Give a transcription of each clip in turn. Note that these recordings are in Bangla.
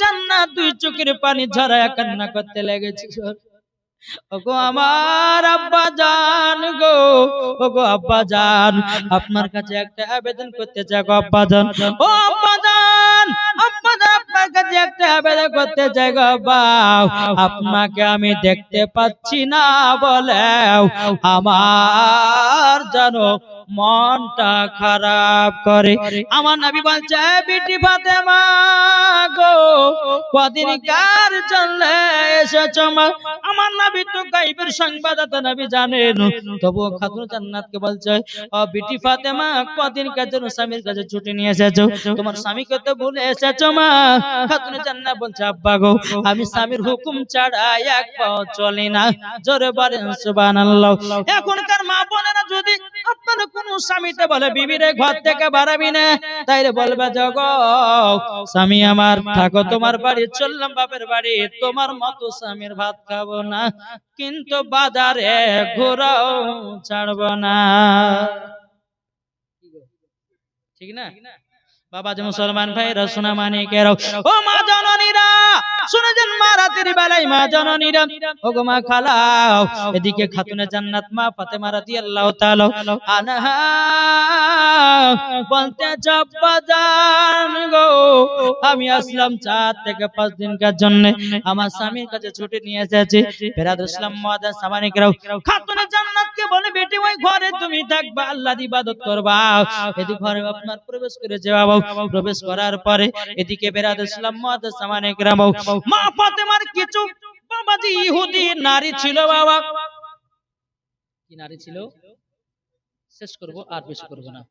জান্নাত দুই চোখের পানি ঝরায় কান্না করতে লেগেছে। ওগো আমার আব্বা জান গো, ওগো আব্বা জান, আপনার কাছে একটা আবেদন করতে চাই, গো আব্বা জান। ও আব্বা জান আপনাকে আমি দেখতে পাচ্ছি না বলে আমার জানো মনটা খারাপ করে। আমার নবী বলছে বিটি ফাতেমা গো কদিন কার চলে এসেছ আমার নবী তো গাইবের সংবাদদাতা নবী জানেন তবু খাতুন জান্নাতকে বলছে ও বিটি ফাতেমা কদিন কার জন্য স্বামীর কাছে ছুটি নিয়ে এসেছ? তোমার স্বামীকে তো ভুলে এসেছ মা? খাতুন জান্নাত বলছে আব্বা গো আমি স্বামীর হুকুম ছাড়া এক পাও চলি না। জোরে বলেন সুবহানাল্লাহ। এখনকার মা বোনেরা যদি আপনার কোন স্বামীতে বলে বিবিরে ঘর থেকে বাড়াবি না। তাইলে বলবে, জগ, স্বামী আমার, থাকো তোমার বাড়ি চললাম বাপের বাড়ি। তোমার মতো স্বামীর ভাত খাব না, কিন্তু বাজারে ঘোরাও ছাড়বো না। ঠিক না? বাবা যে মুসলমান ভাইরা সোনা মানিকেরাও ও মা জননীরা শুনেছেন মা রাতের বেলায় মা জননীরা। ও গো মা খালাও এদিকে খাতুনে জান্নাত মা ফাতেমা রাদিয়াল্লাহু তাআলা আনহা। বলতে জব্বা জান গো আমি আসলাম চার থেকে পাঁচ দিনকার জন্য। আমার স্বামীর কাছে ছুটি নিয়ে এসেছি। ফেরাদ ইসলাম মাদার সামানিকরাও খাতুনে জান্নাতকে বলে, বেটি, ওই ঘরে তুমি থাকবা, আল্লাহর ইবাদত করবা। এদি ঘরে আপনার প্রবেশ করে যাওয়া প্রবেশ করার পরে এদিকে বেরাদ ইসলাম মাদার গ্রাম মা ফাতেমার কিছু বাবাজি ইহুদি নারী ছিল, বাবা। কি নারী ছিল? শেষ করব, আর বেশি করব না।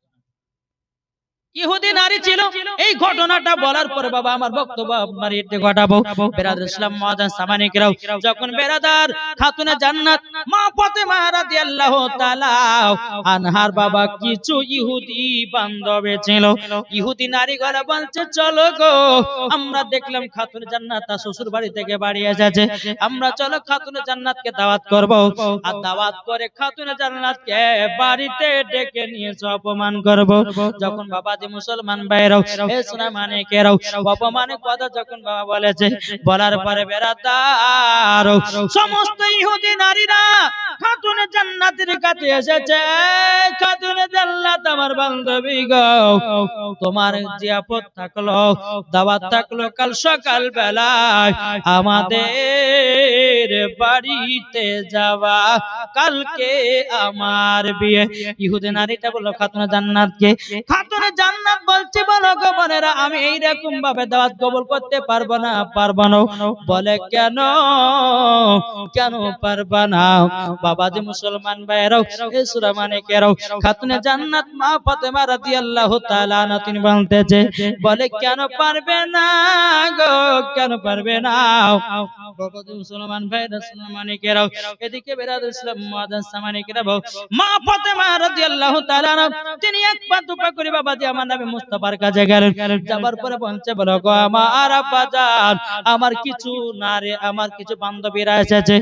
ইহুদি নারী ছিল। এই ঘটনাটা বলার পরে বাবা আমার বক্তব্য আপনার এতে ঘটাবো। বেরাদার ইসলাম মাদান সামানিকরাও, যখন বেরাদার খাতুনে জান্নাত মা ফাতেমা রাদিয়াল্লাহু তাআলা আনহার বাবা কিছু ইহুদি বান্ধবে ছিল। ইহুদি নারী ঘরে বলছে, চলো গো, আমরা দেখলাম খাতুনে জান্নাত শ্বশুর বাড়ি থেকে বাড়ি এসেছে। আমরা চলো খাতুনে জান্নাতকে দাওয়াত করব। আর দাওয়াত করে খাতুনে জান্নাতকে বাড়িতে ডেকে নিয়ে অপমান করব। যখন বাবাজি মুসলমান ভাইরাও এ সোনা মানে কেরাও, অপমানে কথা যখন বাবা বলেছে, বলার পরে বেড়াতার সমস্ত ইহুদি নারীরা খাতুনে জান্নাতের কাছে এসেছে। খাতুনে জান্নাত আমার বান্ধবী গো, তোমার জিয়াপত থাকল, দাওয়াত থাকল কাল সকাল বেলায় আমাদের বাড়িতে যাওয়া, কালকে আমার বিয়ে। ইহুদি নারীটা বলল, খাতুনে জান্নাতকে খাতুনে জান্নাত বলছে বলো গো বোনেরা, আমি এইরকম ভাবে দাওয়াত কবুল করতে পারব না পারব না। বলে কেন? কেন পারবা না? বাবা যে মুসলমান ভাইরাও এ সূরা মানে কেরাও খাতুনে জান্নাত মা ফাতেমা রাদিয়াল্লাহু তাআলা আনহা তিনি বলতেছে, বলে কেন পারবে না গো? কেন পারবে না? বাবা যে মুসলমান ভাইরা মানে কেরাও এদিকে বেরাদ ইসলাম মাদান সামানে কেরাও মা ফাতেমা রাদিয়াল্লাহু তাআলা তিনি এক পা দুপা করে বাবা আমার পরে গো কিছু না রে, আমার কিছু বান্ধবীরা এসেছে।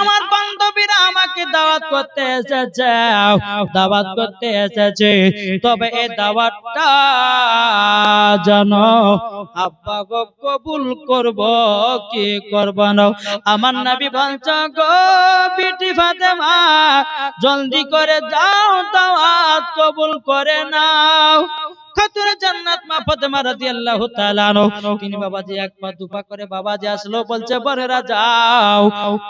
আমার বান্ধবীরা আমাকে দাওয়াত করতে এসেছে, দাওয়াত করতে এসেছে। তবে এই দাওয়াতটা জানো আব্বা গো কবুল করব, কি করব না? আমার নবী বলছে, গো বিটি ফাতেমা, জলদি করে যাও, দাওয়াত কবুল করে নাও।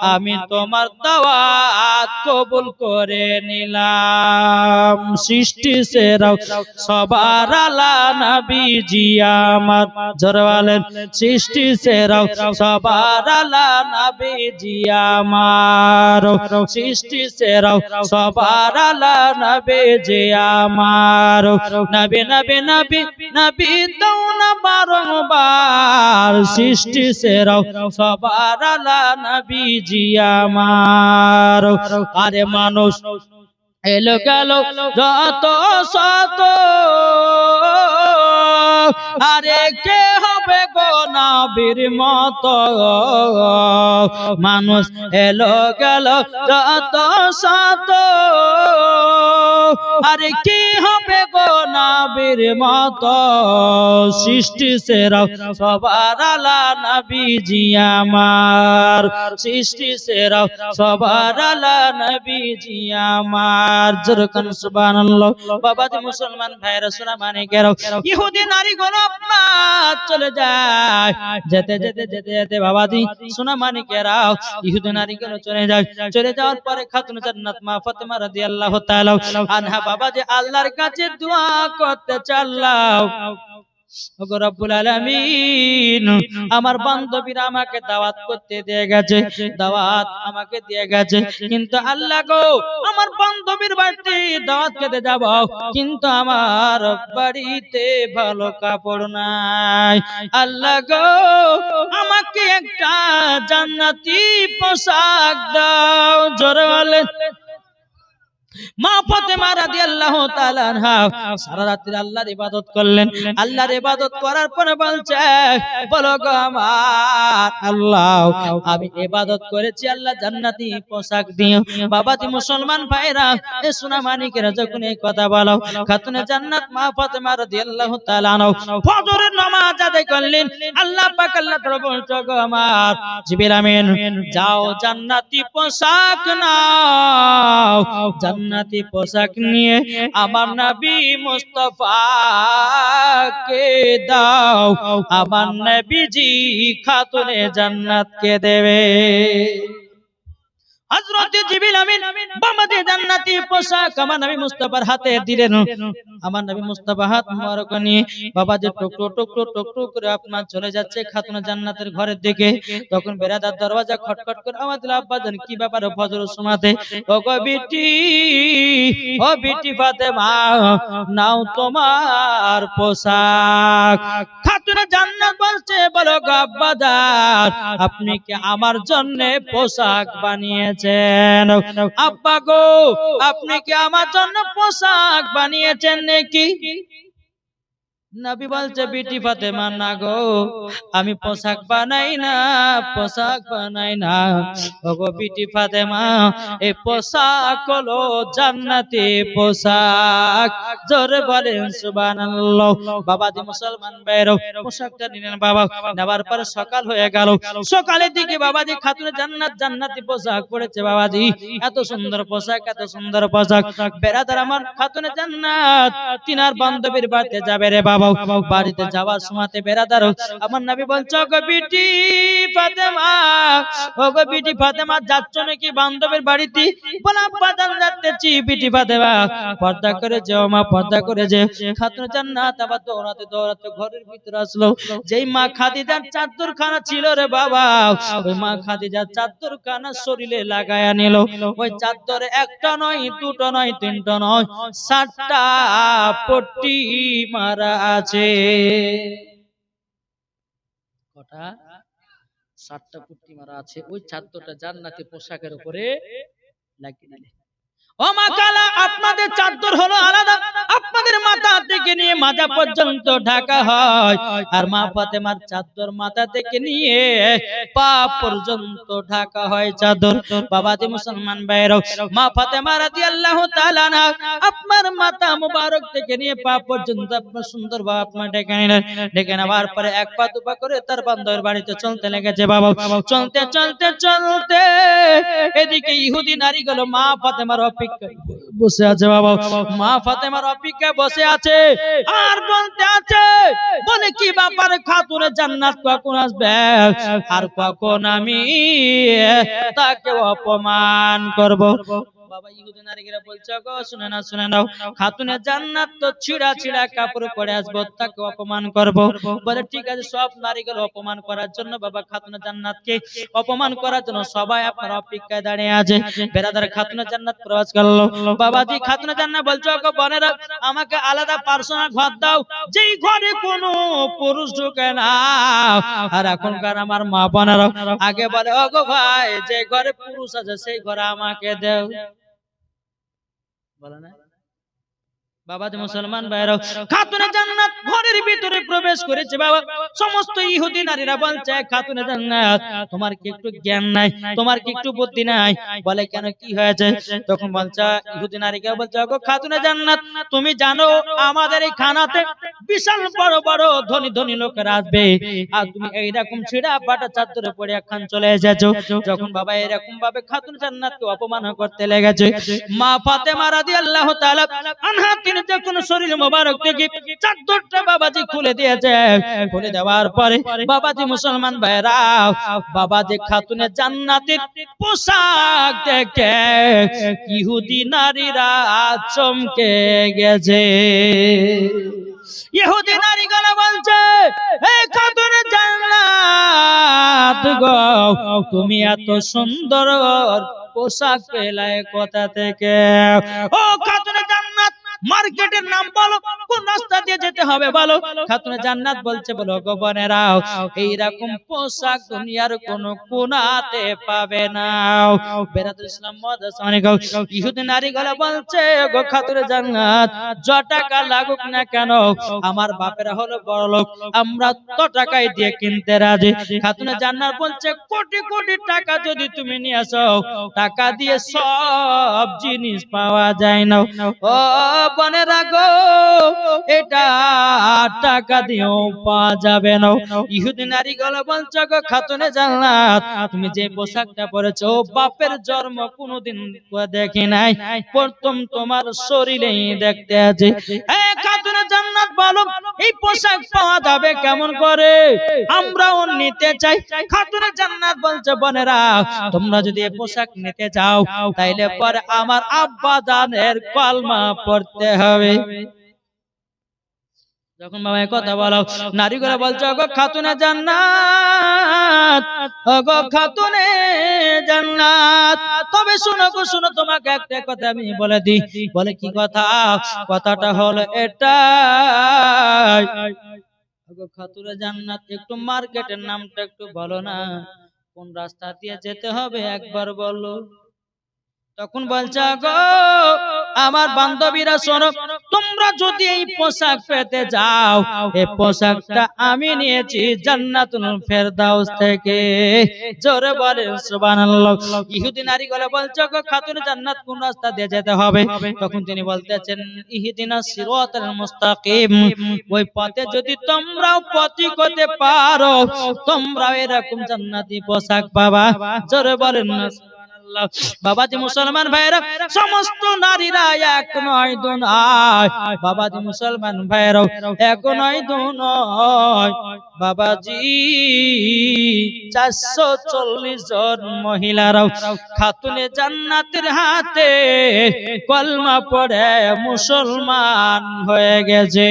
আমি তোমার দাওয়াত কবুল করে নিলাম। সৃষ্টি সেরাও, সবার আলা নবীজি আমার। জোরে বলেন, সৃষ্টি সেরাও, সবার আলা নবীজি আমার। সৃষ্টি সেরাও, সবার আলা নবীজি আমার। নবী নবী নবী নবী দাও না বারংবার সৃষ্টি সেরাও। সবার আলা নবীজি জিয়ামার আরে মানুষ, এলো গেল যত শত। আরে কে হবে গো নাবির মত? মানুষ এলো গেল যত শত আরে কি হবে গো নাবির মতো? সৃষ্টি সেরা সবার আলা নবীজি আমার। সৃষ্টি সেরা সবার আলা নবীজি আমার। যেরকম সুবহানাল্লাহ। বাবাজি মুসলমান ভাইরা সোনা মানে কেন ইহুদি নারী গুলো আপনার চলে যায়। যেতে যেতে যেতে যেতে বাবাজি, সোনা মানে কেরাও ইহুদি নারী কেন চলে যায়। চলে যাওয়ার পরে খাতুন জান্নাত মা ফাতেমা রাদিয়াল্লাহু তাআলা আনহা বাবাজি আল্লাহর কাছে দোয়া করতে চাল্লাও। আমার বান্ধবীরা আমাকে দাওয়াত করতে দিয়ে গেছে, দাওয়াত আমাকে দিয়ে গেছে। কিন্তু আল্লাহ গো, আমার বান্ধবীর বাড়িতে দাওয়াত খেতে যাব, কিন্তু আমার বাড়িতে ভালো কাপড় নাই। আল্লাহ গো, আমাকে একটা জান্নাতি পোশাক দাও, জোরে বলে মা ফাতেমা রাদিয়াল্লাহু তাআলা আনহা সারা রাত্রি আল্লাহর ইবাদত করলেন। আল্লাহর ইবাদত করার পরে বলছে, বলো গো আমার আল্লাহ, আমি ইবাদত করেছি আল্লাহ জান্নাতি পোশাক দিও। বাবাজি মুসলমান ভাইরা, এ সোনা মানিকেরা যখন এই কথা বলো, খাতুনে জান্নাত মা ফাতেমা রাদিয়াল্লাহু তাআলা আনহা ফজরের নামাজ আদায় করলেন। আল্লাহ পাক আল্লাহ বলছে, গো আমার জিবরিল আমিন, যাও জান্নাতি পোশাক নাও। জান্নাতি পোশাক নিয়ে আমার নবী মুস্তফাকে দাও। আমার নবীজি খাতুনে জান্নাতকে দেবে। পোশাক আমার হাতে দিলেন। আমার হাত নিয়ে বাবা যে করে আপনার চলে যাচ্ছে জান্নাতের ঘরের দিকে। তখন দরওয়াজা খটখট করে আব্বা জান, কি ব্যাপার ফজর সময়তে বিটি, ও বিটি নাও তোমার পোশাক। জান্নাত বলছে, বলো আপনি কি আমার জন্য পোশাক বানিয়েছেন? আব্বা গো আপনি কি আমার জন্য পোশাক বানিয়েছেন নাকি? নবী বলছে বিটি ফাতেমা না গো আমি পোশাক বানাই না পোশাক বানাই না। ওগো বিটি ফাতেমা এই পোশাক হলো জান্নাতি পোশাক। জোরে বলেন সুবহানাল্লাহ। বাবাজি মুসলমান ভাইরো পোশাকটা নিলেন বাবা। নেবার পরে সকাল হয়ে গেল। সকালের দিকে বাবাজি খাতুনে জান্নাত জান্নাতি পোশাক পড়েছে বাবাজি। এত সুন্দর পোশাক এত সুন্দর পোশাক। বেরাদার আমার খাতুনে জান্নাত তিনার বান্ধবীর বাড়িতে যাবে রে বাবা। বাড়িতে যাওয়ার সময়তে বেরাদার আমার নবী বলছে গো বিটি ফাতেমা ও গো বিটি ফাতেমা, যাচ্ছ নাকি বান্ধবীর বাড়িতে? মা করে যে দৌড়াতে দৌড়াতে ঘরের ভিতরে আসলো। যেই মা চাদর খানা ছিল রে বাবা চাদর খানা শরীরে লাগায়া নিল। ওই চাদরে একটা নয়, দুটো নয়, তিনটা নয়, সাতটা পট্টি মারা আছে। কটা? সাতটা পট্টি মারা আছে। ওই ছাত্রটা জান্নাতি পোশাকের উপরে লাগিয়ে দিলে। ও মা কালা, আপনাদের চাদর হলো আলাদা। আপনাদের মাথা নিয়ে মাথা পর্যন্ত ঢাকা হয়। আর চাদর মাথা থেকে নিয়ে পর্যন্ত ঢাকা হয় চাদর। মুসলমান না আপনার মাথা মুবারক থেকে নিয়ে পা পর্যন্ত আপনার সুন্দর ভাবে আপনার ডেকে নিলেন। ডেকে নেওয়ার পরে এক পা দুপা করে তার বান্ধবের বাড়িতে চলতে লেগেছে বাবা। চলতে চলতে চলতে এদিকে ইহুদি নারীগুলো মা ফাতেমার অপেক্ষায় বসে আছে বাবা। মা ফাতেমার অপেক্ষায় বসে আছে। আর বলতে আছে, বলে কি ব্যাপারে, খাতুনে জান্নাত কখন আসবে? আর কখন আমি তাকে অপমান করব? বাবা ইহুদি নারীরা বলছে গো শুনে না শুনে নাও। খাতুনে জান্নাত তো ছিড়া ছিড়া কাপড় পরে আসব, তাকে অপমান করব। বলে, ঠিক আছে, সব অপমান করার জন্য বাবা খাতুনে জান্নাতকে অপমান করার জন্য সবাই আপনার অপেক্ষায় দাঁড়িয়ে আছে। বেরাদার খাতুনে জান্নাত করল। খাতুনে জান্নাত বলছে গো বোনেরা, আমাকে আলাদা পার্সোনাল ঘর দাও, যেই ঘরে কোনো পুরুষ ঢুকে না। আর এখনকার আমার মা বোনেরা আগে বলে ও গো ভাই, যে ঘরে পুরুষ আছে, সেই ঘরে আমাকে দেও। বলে না বাবা যে মুসলমান ভাইরাও খাতুনে জান্নাত ঘরের ভিতরে প্রবেশ করেছে বাবা। সমস্ত ইহুদি নারীরা বলছে খাতুনে জান্নাত তোমার কি একটু জ্ঞান নাই? তোমার কি একটু বুদ্ধি নাই? বলে কেন কি হয়েছে? তখন বলছে ইহুদি নারীকে বলছে গো খাতুনে জান্নাত তুমি জানো আমাদের এই খানাতে বিশাল বড় বড় ধনী ধনী লোকেরা আসবে। আর তুমি এইরকম ছিড়া পাটা চাদরে পড়ে একখান চলে এসেছ। যখন বাবা এরকম ভাবে খাতুন জান্নাতকে অপমান করতে লেগেছে। মা ফাতেমা রাদিয়াল্লাহু তাআলা আনহা তিনি যখন শরীর মোবারক থেকে চাদরটা বাবাজি খুলে দিয়েছে, খুলে দেওয়ার পরে বাবাজি মুসলমান ভাইরা বাবাজি খাতুনে জান্নাতের পোশাক দেখে ইহুদি নারীরা চমকে গেছে। ইহুদি নারীগুলো বলছে এই খাতুনে জান্নাত গো, তুমি এত সুন্দর পোশাক পেলে কথা থেকে? ও খাতুনে মার্কেটের নাম বলো, কোন রাস্তা দিয়ে যেতে হবে বলো। খাতুনে জান্নাত বলছে, বলো গো বোনেরাও এইরকম পোশাক দুনিয়ার কোন কোনাতে পাবে না। বেরাতুল ইসলাম গো ইহুদি নারীগুলো বলছে, গো খাতুনে জান্নাত, য টাকা লাগুক না কেন, আমার বাপেরা হলো বড় লোক, আমরা তো টাকাই দিয়ে কিনতে রাজি। খাতুনে জান্নাত বলছে, কোটি কোটি টাকা যদি তুমি নিয়ে আসো, টাকা দিয়ে সব জিনিস পাওয়া যায় না। ও বনে রাখো, এটা টাকা দিয়েও পাওয়া যাবে না। ইহুদি নারী গলা বলছো গো, খাতুনে তুমি যে পোশাকটা পরেছো, বাপের জন্ম কোনোদিন দেখি নাই। প্রথম তোমার শরীরেই দেখতে আছে। জান্নাত এই পোশাক পাওয়া যাবে কেমন করে? আমরাও নিতে চাই। জান্নাত বলছে, বোনেরা, তোমরা যদি পোশাক নিতে তাইলে পরে আমার আব্বা জানের কলমা পড়তে হবে। যখন বাবা কথা বলো নারীগুলো বলছে গো খাতুনে জান্নাত গো খাতুনে জান্নাত। তবে শোনো গো শোনো তোমাকে একটা কথা আমি বলে দিই। বলে কি কথা? কথাটা হলো এটা গো খাতুনে জান্নাত একটু মার্কেটের নামটা একটু বলো না। কোন রাস্তা দিয়ে যেতে হবে একবার বলো। তখন বলছে গো আমার বান্ধবীরা শোনো তোমরা যদি এই পোশাক পেতে যাও এই পোশাকটা আমি নিয়েছি জান্নাতুল ফেরদাউস থেকে। জোরে বলে সুবহানাল্লাহ। ইহুদি নারী গলে বলছে গো খাতুন জান্নাত কোন রাস্তা দিয়ে যেতে হবে? তখন তিনি বলতেছেন ইহদিনা সিরাতাল মুস্তাকিম। ওই পথে যদি তোমরাও পথিক হতে পারো তোমরাও এরকম জান্নাতি পোশাক পাবা। জোরে বলেন না। সুবহানাল্লাহ। বাবাজি মুসলমান ভাইরা সমস্ত নারীরা এক নয় দু নয়। বাবাজি মুসলমান ভাইরাও এক নয় দু নয়। বাবাজি চারশো চল্লিশ জন মহিলারাও খাতুনে জান্নাতের হাতে কলমা পড়ে মুসলমান হয়ে গেছে।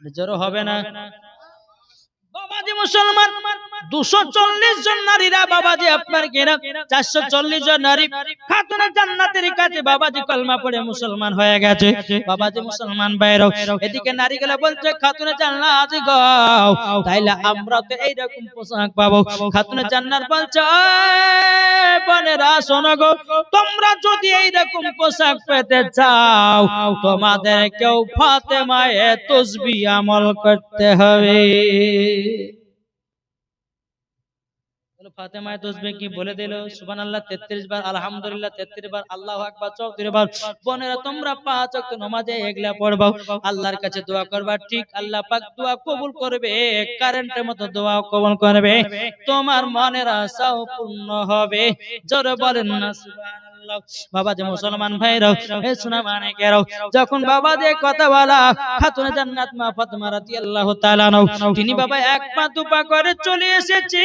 জোর হবে না। বাবাজি মুসলমান দুশো চল্লিশ জন নারীরা বাবাজি আপনার চারশো চল্লিশ জন নারী বাবাজি পড়ে মুসলমান হয়ে গেছে। বাবাজি মুসলমান এদিকে বলছে আমরা এইরকম পোশাক বলছে, "এই বোনেরা, শোনো গো, তোমরা যদি এইরকম পোশাক পেতে চাও, তোমাদের কেউ ফাতে ফাতেমায়ে তসবি আমল করতে হবে। ফাতেমায়ে তসবে কি বলে দিল? সুবহানাল্লাহ 33 বার, আলহামদুলিল্লাহ 33 বার, আল্লাহ আকবার 34 বার। বোনেরা, তোমরা পাঁচ অক্ত নমাজে এগলা পড়বা আল্লাহর কাছে দোয়া করবা, ঠিক আল্লাহ পাক দোয়া কবুল করবে, কারেন্টের মতো দোয়া কবুল করবে। তোমার মনের আশাও পূর্ণ হবে। জোরে বলেন না, সুবহানাল্লাহ। বাবা যে মুসলমান ভাইরাও এ শোনা মানে যখন বাবা যে কথা বলা, খাতুনে জান্নাত মা ফাতেমা রাদিয়াল্লাহু তাআলা নাও তিনি বাবা এক পা দুপা করে চলে এসেছি।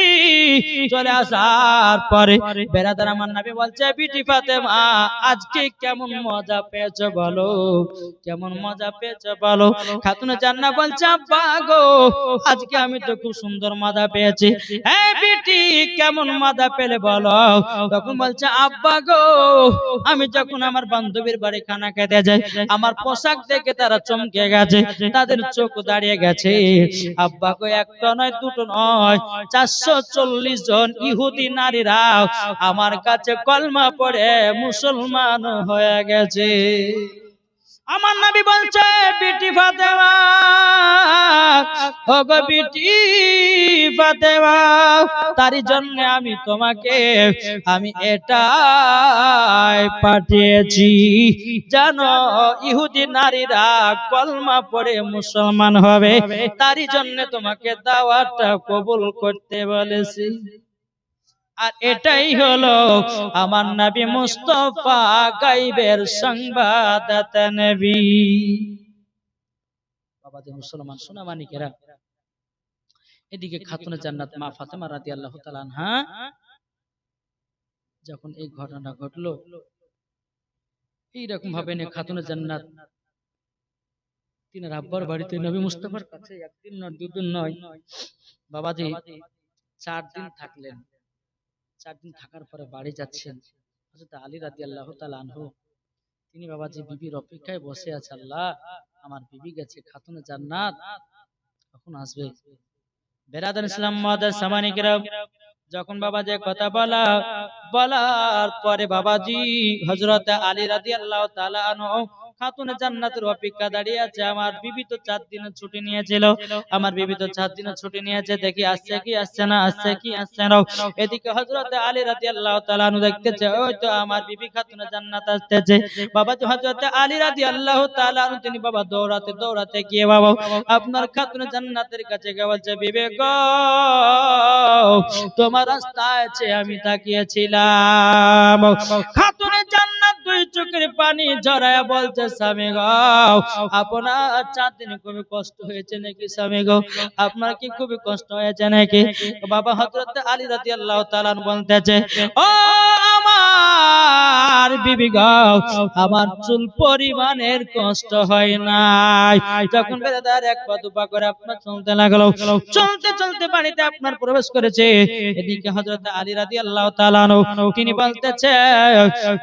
চলে আসার পরে বেরাদার আমার নবী বলছে, বিটি ফাতেমা, আজকে কেমন মজা পেয়েছ বলো? কেমন মজা পেয়েছ বলো? খাতুনে জান্নাত বলছে, আব্বা গো, আজকে আমি তো খুব সুন্দর মজা পেয়েছি। এই বিটি, কেমন মজা পেলে বলো? তখন বলছে, আব্বা গো আমি যখন আমার বান্ধবীর বাড়ি খানা খেতে যাই, আমার পোশাক দেখে তারা চমকে গেছে, তাদের চোখ দাঁড়িয়ে গেছে। আব্বা কো একটা নয়, দুটো নয়, চারশো চল্লিশ জন ইহুদি নারীরা আমার কাছে কলমা পড়ে মুসলমান হয়ে গেছে। আমার নবী বলছে বিটি ফাতেমা তারই জন্য আমি তোমাকে, আমি এটাই পাঠিয়েছি। জানো, ইহুদি নারীরা কলমা পড়ে মুসলমান হবে তারই জন্য তোমাকে দাওয়াতটা কবুল করতে বলেছি। আর এটাই হলো আমার নবী মুস্তফা গাইবের সংবাদদাতা নবী। বাবাদের মুসলমান সোনা এদিকে খাতুনে জান্নাত মা ফাতেমা রাদিয়াল্লাহু তাআলা আনহা যখন এই ঘটনা ঘটলো এইরকম ভাবে নে খাতুনে জান্নাত তিনার আব্বার বাড়িতে নবী মুস্তফার কাছে একদিন নয় দুদিন নয় বাবাজি চার দিন থাকলেন। চার দিন থাকার পরে বাড়ি যাচ্ছেন। হযরত আলী তাআলা আনহু তিনি বাবাজি বিবির অপেক্ষায় বসে আছে আল্লাহ আমার বিবি গেছে খাতুনে জান্নাত। কখন আসবে? বেরাদার ইসলাম মাদার সামানিকরা যখন বাবা যে কথা বলা, বলার পরে বাবাজি হজরত আলী রাজি আল্লাহ আনহু খাতুনে জান্নাতের অপেক্ষা দাঁড়িয়ে আছে। আমার বিবি তো চার দিনের ছুটি নিয়েছিল। আমার বিবি তো চার দিনের ছুটি নিয়েছে। দেখি আসছে কি আসছে না আসছে কি আসছে না। এদিকে হযরত আলী রাদিয়াল্লাহু তাআলা আনহু দেখতেছে ওই তো আমার বিবি খাতুনে জান্নাত আসতেছে। বাবা তো হযরত আলী রাদিয়াল্লাহু তাআলা আনহু তিনি বাবা দৌড়াতে দৌড়াতে গিয়ে বাবা আপনার খাতুনে জান্নাতের কাছে গিয়ে বলছে বিবে গো তোমার রাস্তায় আছে আমি তাকিয়েছিলাম খাতুনে জান্নাত চোখের পানি ঝরায় বলছে, স্বামী গাও আপনার চার দিন খুবই কষ্ট হয়েছে নাকি স্বামী গো? আপনার কি খুবই কষ্ট হয়েছে নাকি? বাবা হজরত আলী রাতি আল্লাহ তালান বলতেছে, ও আমার চুল পরিমাণের কষ্ট হয় নাই। যখন বেরাদার এক পা দুপা করে আপনার চলতে লাগল, চলতে চলতে বাড়িতে আপনার প্রবেশ করেছে। এদিকে আলী তিনি বলতেছে,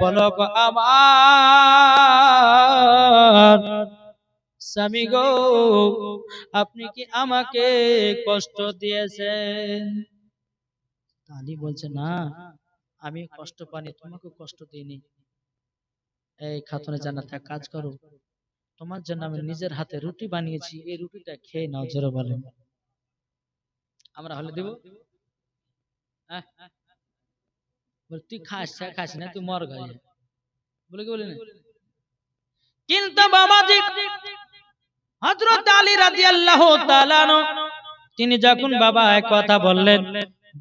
বলো আমার স্বামী গো, আপনি কি আমাকে কষ্ট দিয়েছেন? আলী বলছে, না। আমি কষ্ট পানি তোমাকে কষ্ট দিইনি। এই খাতুনে জান্নাত কাজ করো। তোমার জন্য আমি নিজের হাতে রুটি বানিয়েছি এই রুটিটা খেয়ে নাও জোরে বলেন। আমরা হলে দেব? হ্যাঁ? তুই খাস চা খাস না তুই মর গায়ে বলে কি বলি না কিন্তু বাবাজি হযরত আলী রাদিয়াল্লাহু তাআলা তিনি যখন বাবা এক কথা বললেন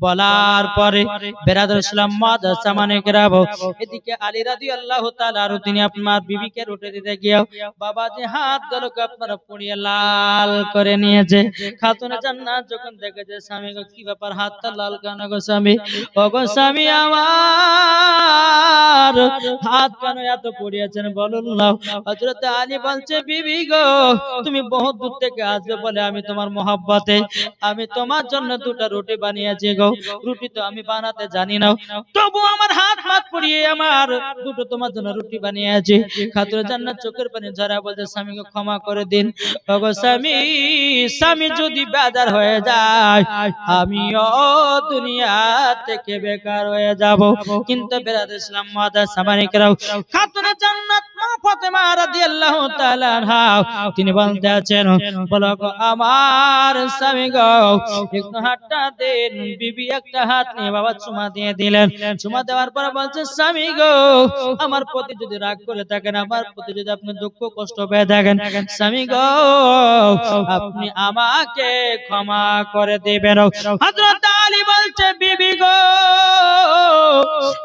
বলার পরে বেরাদুল ইসলাম মাদ্রাসা মানে কেরাবো এদিকে আলী রাদিয়াল্লাহু তাআলা আর তিনি আপনার বিবিকে রুটে দিতে গিয়ে বাবাজি হাত গুলোকে আপনারা পুড়িয়ে লাল করে নিয়েছে। খাতুনে জান্নাত যখন দেখেছে, স্বামী গো, কি ব্যাপার? হাতটা লাল কেন গো স্বামী? ও গো স্বামী আমার হাত কেন এত পড়িয়েছেন? বলুন না হযরত আলী বলছে, বিবি গো, তুমি বহুত দূর থেকে আসবে বলে আমি তোমার মহব্বতে। আমি তোমার জন্য দুটো রুটি বানিয়েছি গো। রুটি তো আমি বানাতে জানি না। তবু আমার হাত হাত পড়িয়ে আমার দুটো তোমার জন্য রুটি বানিয়েছি খাতুর জান্নাত চোখের পানি ঝরা বলতে স্বামীকে ক্ষমা করে দিন। ওগো স্বামী স্বামী যদি বেজার হয়ে যায় আমিও দুনিয়া থেকে বেকার হয়ে যাব। কিন্তু বেরাদ ইসলাম মাদা সামানিকরাও খাতুনে জান্নাত তিনি বলতে আছেন আমার স্বামী গো, একটু হাতটা দেন। বিবি একটা হাত নিয়ে বাবা চুমা দিয়ে দিলেন। চুমা দেওয়ার পর বলছে, স্বামী গো, আমার প্রতি যদি রাগ করে থাকেন, আমার প্রতি যদি আপনি দুঃখ কষ্ট পেয়ে থাকেন, স্বামী গো, আপনি আমাকে ক্ষমা করে দেবেন। হযরত বলছে বিবি গো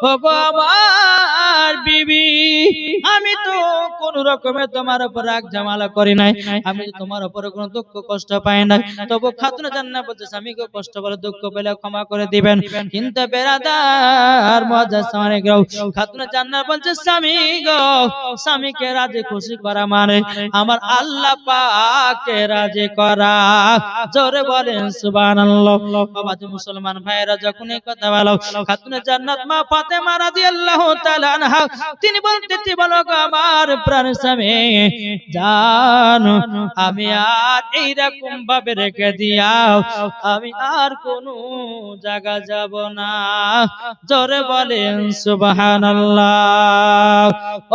ও গো আমার বিবি আমি তো কোন রকমের তোমার উপর রাগ জামালা করি নাই। আমি তোমার উপরে কোনো দুঃখ কষ্ট পাই নাই, তবু খাতুন জান্নাত বলছে, স্বামীকে কষ্ট বলে দুঃখ পেলে ক্ষমা করে দিবেন। কিন্তু বেরাদার মজা সামনে গো খাতুন জান্নাত বলছে, স্বামী গো, স্বামীকে রাজি খুশি করা মানে আমার আল্লাহ পাকে রাজি করা। জোরে বলেন, সুবহানাল্লাহ। বাবা মুসলমান ভাইরা যখন এই কথা বলো, খাতুন জান্নাত মা ফাতেমা রাদিয়াল্লাহু তাআলা আনহা, তিনি বলতেছি, বলো আমার প্রাণ স্বামী জানো, আমি আর এইরকম ভাবে রেখে দিয়াও, আমি আর কোন জায়গা যাব না। জোরে বলেন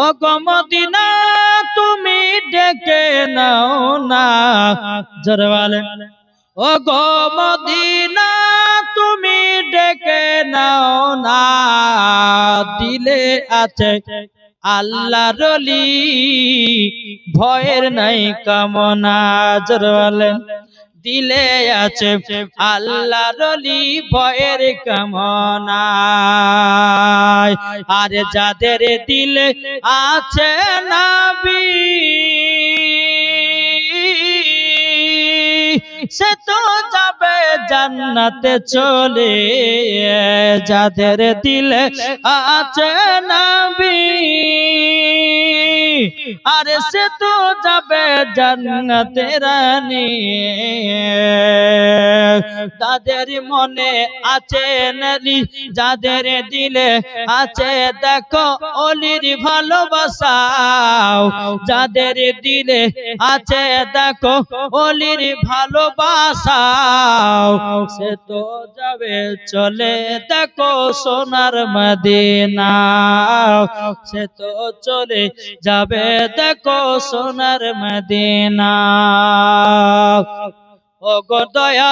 ও গো মদিনা, তুমি ডেকে নাও না। জোরে বলেন ও গো তুমি ডেকে নাও না। দিলে আছে আল্লাহ রলি ভয়ের নাই কামনা জরলেন দিলে আছে আল্লাহ রলি ভয়ের কামনা আর যাদের দিলে আছে নাবি জান্নাতে চলে যাদের দিলে আছে নবী। আরে সে তো যাবে জান্নাতে রানী। তাদের মনে আছে নলি যাদের দিলে আছে দেখো অলির ভালোবাসাও যাদের দিলে আছে দেখো অলির ভালোবাসাও সে তো যাবে চলে দেখো সোনার মদিনা। সে তো চলে যাবে দেখো সোনার মদিনা। ও গো দয়া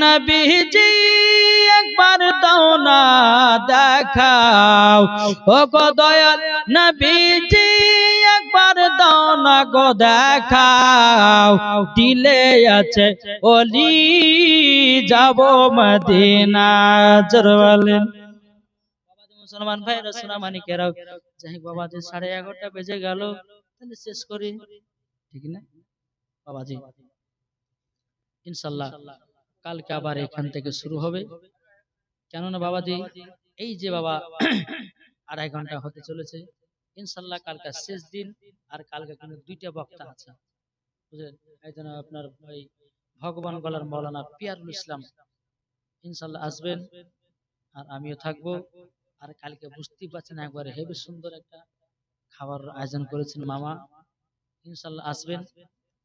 নবীজি, একবার দাও না দেখাও। ও গো দয়া নবীজি, একবার দাও না গো দেখাও। দিলে আছে ওলি যাব মদিনা। জোর বলেন। মুসলমান ভাই রসুনা মানিকেরাও যাই বাবাজি সাড়ে এগারোটা বেজে গেল, তাহলে শেষ করি। ঠিক না? বাবাজি। ইনশাল্লাহ, কালকে আবার এখান থেকে শুরু হবে। কেননা বাবাজি, এই যে বাবা, আড়াই ঘণ্টা হতে চলেছে। ইনশাল্লাহ কালকে শেষ দিন, আর কালকে কিন্তু দুইটা বক্তা আছে। বুঝলেন? একজন আপনার ওই ভগবান গলার মৌলানা পিয়ারুল ইসলাম, ইনশাল্লাহ আসবেন, আর আমিও থাকব। আর কালকে বুঝতেই পারছেন একবারে হেবি সুন্দর একটা খাবার আয়োজন করেছেন মামা। ইনশাল্লাহ আসবেন।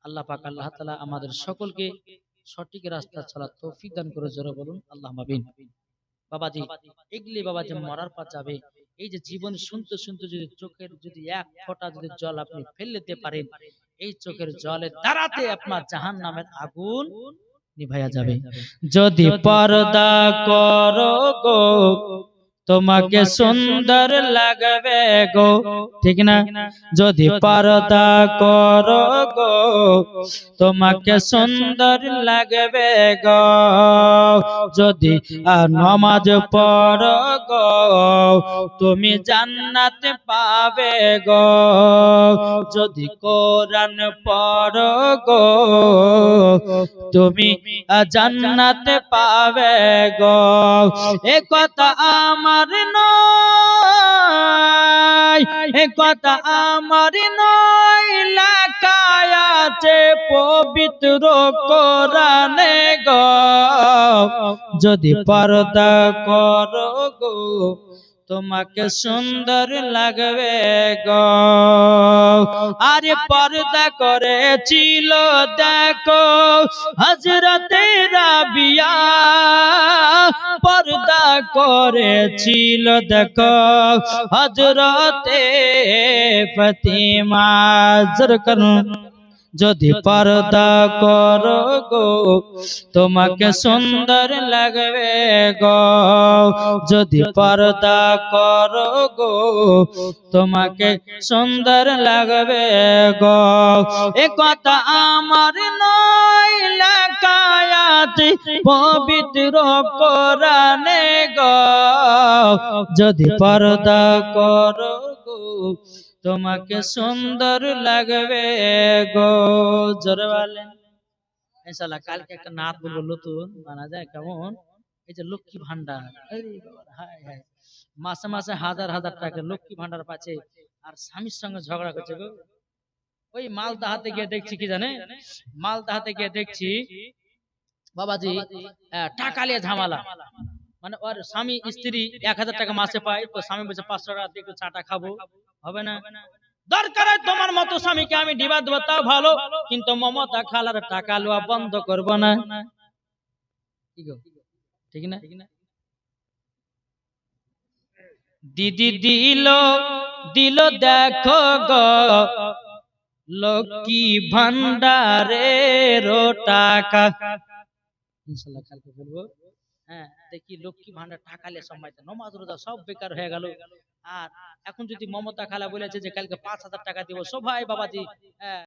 আল্লাহ পাক, আল্লাহ তালা আমাদের সকলকে সঠিক রাস্তা চলার তৌফিক দান করে জোরে বলুন আল্লাহ মাবিন বাবাজি, এগুলি বাবাজি মরার পর যাবে। এই যে জীবন শুনতে শুনতে যদি চোখের যদি এক ফোঁটা যদি জল আপনি ফেলে দিতে পারেন, এই চোখের জলে দাঁড়াতে আপনার জাহান নামের আগুন নিভাইয়া যাবে। যদি পর্দা করো গো তোমাকে সুন্দর লাগবে গো। ঠিক না? যদি পর্দা করো গো তোমাকে সুন্দর লাগবে গো। যদি নমাজ পড়ো গো তুমি জান্নাত পাবে গো। যদি কোরআন পড়ো গো তুমি জান্নাত পাবে গো। এ কথা আমার নয়। এ কথা আমার নয়। লেখায় পবিত্র কোরআনে গো। যদি পর্দা করো গো তোমাকে সুন্দর লাগবে গো। আরে পর্দা করেছিল দেখো হজরতে রাবিয়া। পর্দা করেছিল দেখো হজরতে ফতিমা। জোর করুন যদি পর্দা করো গো তোমাকে সুন্দর লাগবে গো। যদি পর্দা করো গো তোমাকে সুন্দর লাগবে গো। এ কথা আমার নয় লেখায়াত পবিত্র কোরআনে গো। যদি পর্দা করো গো তোমাকে সুন্দর লাগবে গো জোরে বলেন। ইনশাআল্লাহ কালকে একটা নাত বলব নতুন বানা যায় কেমন? এই যে লক্ষ্মী ভান্ডার মাসে মাসে হাজার হাজার টাকা লক্ষ্মী ভান্ডার পাচ্ছে আর স্বামীর সঙ্গে ঝগড়া করছে গো। ওই মালদা হাতে গিয়ে দেখছি কি জানে? মালদা হাতে গিয়ে দেখছি বাবাজি টাকা নিয়ে ঝামেলা। মানে ওর স্বামী, স্ত্রী এক হাজার টাকা মাসে পায়, তো স্বামী বলছে, পাঁচশো টাকা দিয়ে চাটা খাব। হবে না। দরকার তোমার মতো স্বামীকে আমি ডিবা দেবো, তাও ভালো। কিন্তু মমতা খালার টাকা লওয়া বন্ধ করব না। ঠিক না? দিদি দিল দিল দেখো গো, লক্ষ্মী ভান্ডারের টাকা। ইনশাল্লাহ কালকে বলব হ্যাঁ দেখি লক্ষ্মী ভান্ডার টাকা নিয়ে সময় নমাজ রোজা সব বেকার হয়ে গেল। আর এখন যদি মমতা খালা বলেছে যে কালকে পাঁচ হাজার টাকা দিব সবাই বাবাজি। হ্যাঁ।